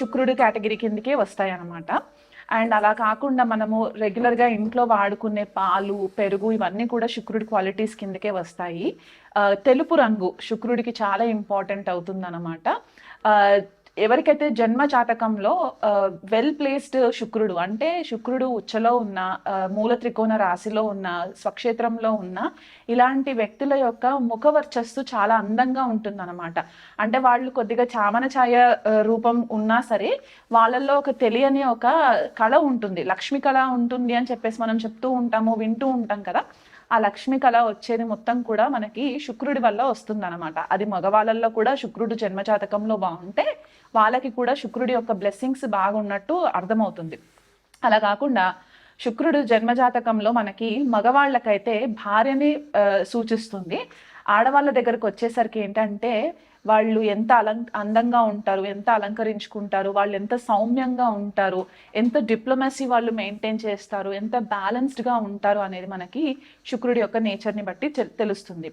శుక్రుడి కేటగిరీ కిందకే వస్తాయి అనమాట అండ్ అలా కాకుండా మనము రెగ్యులర్గా ఇంట్లో వాడుకునే పాలు పెరుగు ఇవన్నీ కూడా శుక్రుడి క్వాలిటీస్ కిందకే వస్తాయి. తెలుపు రంగు శుక్రుడికి చాలా ఇంపార్టెంట్ అవుతుందన్నమాట. ఎవరికైతే జన్మ జాతకంలో వెల్ ప్లేస్డ్ శుక్రుడు అంటే శుక్రుడు ఉచ్చలో ఉన్న మూల త్రికోణ రాశిలో ఉన్న స్వక్షేత్రంలో ఉన్న ఇలాంటి వ్యక్తుల యొక్క ముఖ వర్చస్సు చాలా అందంగా ఉంటుందన్నమాట. అంటే వాళ్ళు కొద్దిగా చామన ఛాయ రూపం ఉన్నా సరే వాళ్ళల్లో ఒక తెలియని ఒక కళ ఉంటుంది. లక్ష్మి కళ ఉంటుంది అని చెప్పేసి మనం చెప్తూ ఉంటాము వింటూ ఉంటాం కదా. ఆ లక్ష్మి కళ వచ్చేది మొత్తం కూడా మనకి శుక్రుడి వల్ల వస్తుందన్నమాట. అది మగవాళ్ళల్లో కూడా శుక్రుడు జన్మజాతకంలో బాగుంటే వాళ్ళకి కూడా శుక్రుడి యొక్క బ్లెస్సింగ్స్ బాగున్నట్టు అర్థమవుతుంది. అలా కాకుండా శుక్రుడు జన్మజాతకంలో మనకి మగవాళ్ళకైతే భార్యని సూచిస్తుంది. ఆడవాళ్ళ దగ్గరకు వచ్చేసరికి ఏంటంటే వాళ్ళు ఎంత అలం అందంగా ఉంటారు ఎంత అలంకరించుకుంటారు వాళ్ళు ఎంత సౌమ్యంగా ఉంటారు ఎంత డిప్లొమసీ వాళ్ళు మెయింటైన్ చేస్తారు ఎంత బ్యాలెన్స్డ్గా ఉంటారు అనేది మనకి శుక్రుడి యొక్క నేచర్ని బట్టి తె- తెలుస్తుంది.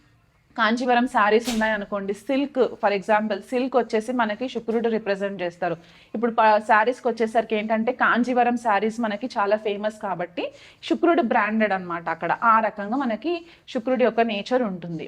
కాంచీవరం శారీస్ ఉన్నాయి అనుకోండి సిల్క్ ఫర్ ఎగ్జాంపుల్ సిల్క్ వచ్చేసి మనకి శుక్రుడు రిప్రజెంట్ చేస్తారు. ఇప్పుడు శారీస్కి వచ్చేసరికి ఏంటంటే కాంచీవరం శారీస్ మనకి చాలా ఫేమస్ కాబట్టి శుక్రుడు బ్రాండెడ్ అనమాట అక్కడ. ఆ రకంగా మనకి శుక్రుడి యొక్క నేచర్ ఉంటుంది.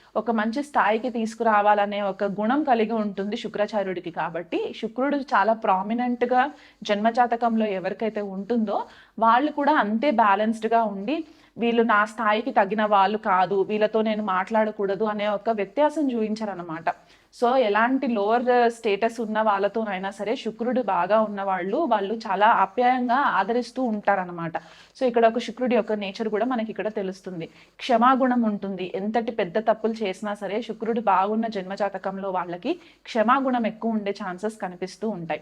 ఒక మంచి స్థాయికి తీసుకురావాలనే ఒక గుణం కలిగి ఉంటుంది శుక్రాచార్యుడికి కాబట్టి శుక్రుడు చాలా ప్రామినెంట్గా జన్మజాతకంలో ఎవరికైతే ఉంటుందో వాళ్ళు కూడా అంతే బ్యాలెన్స్డ్గా ఉండి వీళ్ళు నా స్థాయికి తగిన వాళ్ళు కాదు వీళ్ళతో నేను మాట్లాడకూడదు అనే ఒక వ్యత్యాసం చూపించారనమాట సో ఎలాంటి లోవర్ స్టేటస్ ఉన్న వాళ్ళతోనైనా సరే శుక్రుడు బాగా ఉన్న వాళ్ళు వాళ్ళు చాలా ఆప్యాయంగా ఆదరిస్తూ ఉంటారనమాట సో ఇక్కడ ఒక శుక్రుడి యొక్క నేచర్ కూడా మనకి ఇక్కడ తెలుస్తుంది. క్షమాగుణం ఉంటుంది. ఎంతటి పెద్ద తప్పులు చేసినా సరే శుక్రుడు బాగున్న జన్మజాతకంలో వాళ్ళకి క్షమాగుణం ఎక్కువ ఉండే ఛాన్సెస్ కనిపిస్తూ ఉంటాయి.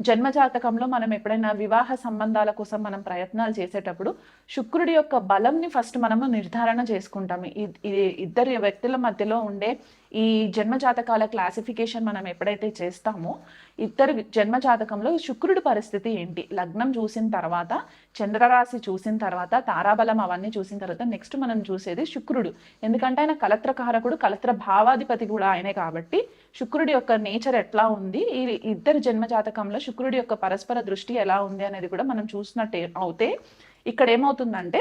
జన్మ జాతకంలో మనం ఎప్పుడైనా వివాహ సంబంధాల కోసం మనం ప్రయత్నాలు చేసేటప్పుడు శుక్రుడి యొక్క బలంని ఫస్ట్ మనము నిర్ధారణ చేసుకుంటాము. ఇద్దరు వ్యక్తుల మధ్యలో ఉండే ఈ జన్మజాతకాల క్లాసిఫికేషన్ మనం ఎప్పుడైతే చేస్తామో ఇద్దరు జన్మజాతకంలో శుక్రుడి పరిస్థితి ఏంటి? లగ్నం చూసిన తర్వాత చంద్రరాశి చూసిన తర్వాత తారాబలం అవన్నీ చూసిన తర్వాత నెక్స్ట్ మనం చూసేది శుక్రుడు. ఎందుకంటే ఆయన కలత్రకారకుడు కలత్ర భావాధిపతి కూడా ఆయనే కాబట్టి శుక్రుడి యొక్క నేచర్ ఎట్లా ఉంది? ఈ ఇద్దరు జన్మజాతకంలో శుక్రుడి యొక్క పరస్పర దృష్టి ఎలా ఉంది అనేది కూడా మనం చూసినట్టే అవుతే ఇక్కడ ఏమవుతుందంటే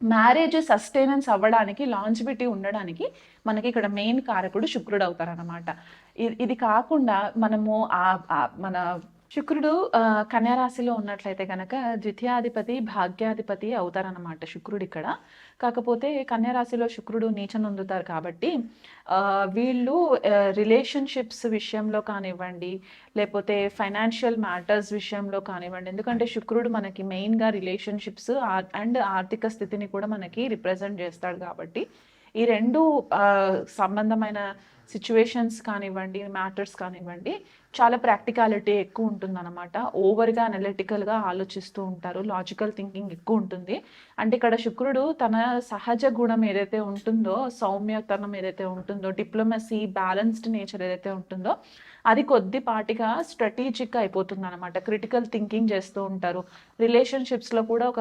మ్యారేజ్ సస్టైనెన్స్ అవ్వడానికి లాంజిబిటీ ఉండడానికి మనకి ఇక్కడ మెయిన్ కారకుడు శుక్రుడు అవుతారనమాట ఇది కాకుండా మనము ఆ ఆ- మన శుక్రుడు కన్యారాశిలో ఉన్నట్లయితే కనుక ద్వితీయాధిపతి భాగ్యాధిపతి అవుతారనమాట శుక్రుడు ఇక్కడ. కాకపోతే కన్యారాశిలో శుక్రుడు నీచనొందుతారు కాబట్టి వీళ్ళు రిలేషన్షిప్స్ విషయంలో కానివ్వండి లేకపోతే ఫైనాన్షియల్ మ్యాటర్స్ విషయంలో కానివ్వండి ఎందుకంటే శుక్రుడు మనకి మెయిన్గా రిలేషన్షిప్స్ అండ్ ఆర్థిక స్థితిని కూడా మనకి రిప్రజెంట్ చేస్తాడు కాబట్టి ఈ రెండు సంబంధమైన సిచ్యువేషన్స్ కానివ్వండి మ్యాటర్స్ కానివ్వండి చాలా ప్రాక్టికాలిటీ ఎక్కువ ఉంటుందన్నమాట. ఓవర్గా అనలిటికల్గా ఆలోచిస్తూ ఉంటారు. లాజికల్ థింకింగ్ ఎక్కువ ఉంటుంది. అంటే ఇక్కడ శుక్రుడు తన సహజ గుణం ఏదైతే ఉంటుందో సౌమ్యతనం ఏదైతే ఉంటుందో డిప్లొమసీ బ్యాలెన్స్డ్ నేచర్ ఏదైతే ఉంటుందో అది కొద్దిపాటిగా స్ట్రాటజిక్ అయిపోతుంది అనమాట క్రిటికల్ థింకింగ్ చేస్తూ ఉంటారు. రిలేషన్షిప్స్లో కూడా ఒక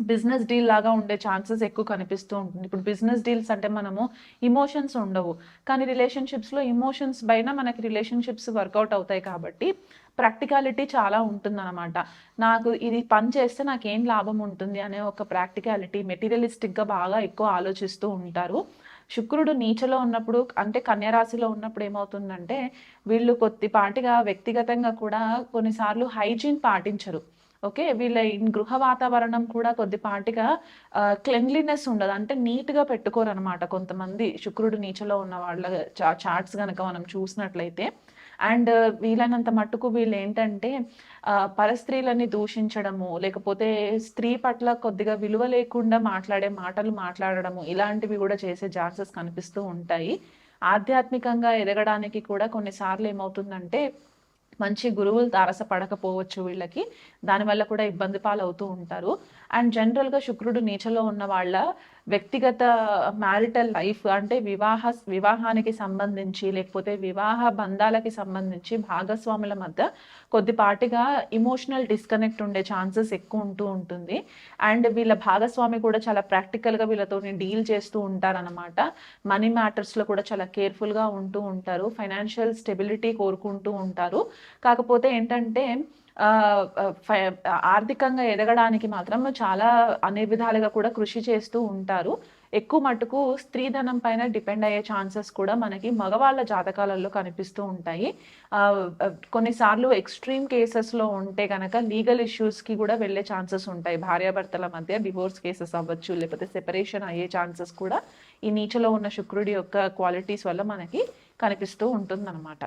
బిజినెస్ డీల్ లాగా ఉండే ఛాన్సెస్ ఎక్కువ కనిపిస్తూ ఉంటుంది. ఇప్పుడు బిజినెస్ డీల్స్ అంటే మనము ఇమోషన్స్ ఉండవు. కానీ రిలేషన్షిప్స్లో ఇమోషన్స్ పైన మనకి రిలేషన్షిప్స్ వర్కౌట్ అవుతాయి కాబట్టి ప్రాక్టికాలిటీ చాలా ఉంటుందన్నమాట. నాకు ఇది పని చేస్తే నాకు ఏం లాభం ఉంటుంది అనే ఒక ప్రాక్టికాలిటీ మెటీరియలిస్టిక్గా బాగా ఎక్కువ ఆలోచిస్తూ ఉంటారు. శుక్రుడు నీచలో ఉన్నప్పుడు అంటే కన్యరాశిలో ఉన్నప్పుడు ఏమవుతుందంటే వీళ్ళు కొద్దిపాటిగా వ్యక్తిగతంగా కూడా కొన్నిసార్లు హైజీన్ పాటించరు. ఓకే వీళ్ళ గృహ వాతావరణం కూడా కొద్దిపాటిగా క్లెన్లీనెస్ ఉండదు. అంటే నీట్గా పెట్టుకోరు అనమాట కొంతమంది. శుక్రుడు నీచలో ఉన్న వాళ్ళ చా చార్ట్స్ కనుక మనం చూసినట్లయితే. అండ్ వీలైనంత మట్టుకు వీళ్ళు ఏంటంటే పరస్త్రీలని దూషించడము లేకపోతే స్త్రీ పట్ల కొద్దిగా విలువ లేకుండా మాట్లాడే మాటలు మాట్లాడడము ఇలాంటివి కూడా చేసే ఛాన్సెస్ కనిపిస్తూ ఉంటాయి. ఆధ్యాత్మికంగా ఎదగడానికి కూడా కొన్నిసార్లు ఏమవుతుందంటే మంచి గురువులు తారసపడకపోవచ్చు వీళ్ళకి. దానివల్ల కూడా ఇబ్బంది పాలవుతూ ఉంటారు. అండ్ జనరల్గా శుక్రుడు నీచలో ఉన్న వాళ్ళ వ్యక్తిగత మ్యారిటల్ లైఫ్ అంటే వివాహ వివాహానికి సంబంధించి లేకపోతే వివాహ బంధాలకి సంబంధించి భాగస్వాముల మధ్య కొద్దిపాటిగా ఇమోషనల్ డిస్కనెక్ట్ ఉండే ఛాన్సెస్ ఎక్కువ ఉంటూ ఉంటుంది. అండ్ వీళ్ళ భాగస్వామి కూడా చాలా ప్రాక్టికల్గా వీళ్ళతో డీల్ చేస్తూ ఉంటారనమాట మనీ మ్యాటర్స్లో కూడా చాలా కేర్ఫుల్గా ఉంటూ ఉంటారు. ఫైనాన్షియల్ స్టెబిలిటీ కోరుకుంటూ ఉంటారు. కాకపోతే ఏంటంటే ఆర్థికంగా ఎదగడానికి మాత్రం చాలా అన్ని విధాలుగా కూడా కృషి చేస్తూ ఉంటారు. ఎక్కువ మటుకు స్త్రీధనం పైన డిపెండ్ అయ్యే ఛాన్సెస్ కూడా మనకి మగవాళ్ళ జాతకాలలో కనిపిస్తూ ఉంటాయి. కొన్నిసార్లు ఎక్స్ట్రీమ్ కేసెస్లో ఉంటే కనుక లీగల్ ఇష్యూస్కి కూడా వెళ్ళే ఛాన్సెస్ ఉంటాయి. భార్యాభర్తల మధ్య డివోర్స్ కేసెస్ అవ్వచ్చు లేకపోతే సెపరేషన్ అయ్యే ఛాన్సెస్ కూడా ఈ నీచలో ఉన్న శుక్రుడి యొక్క క్వాలిటీస్ వల్ల మనకి కనిపిస్తూ ఉంటుందన్నమాట.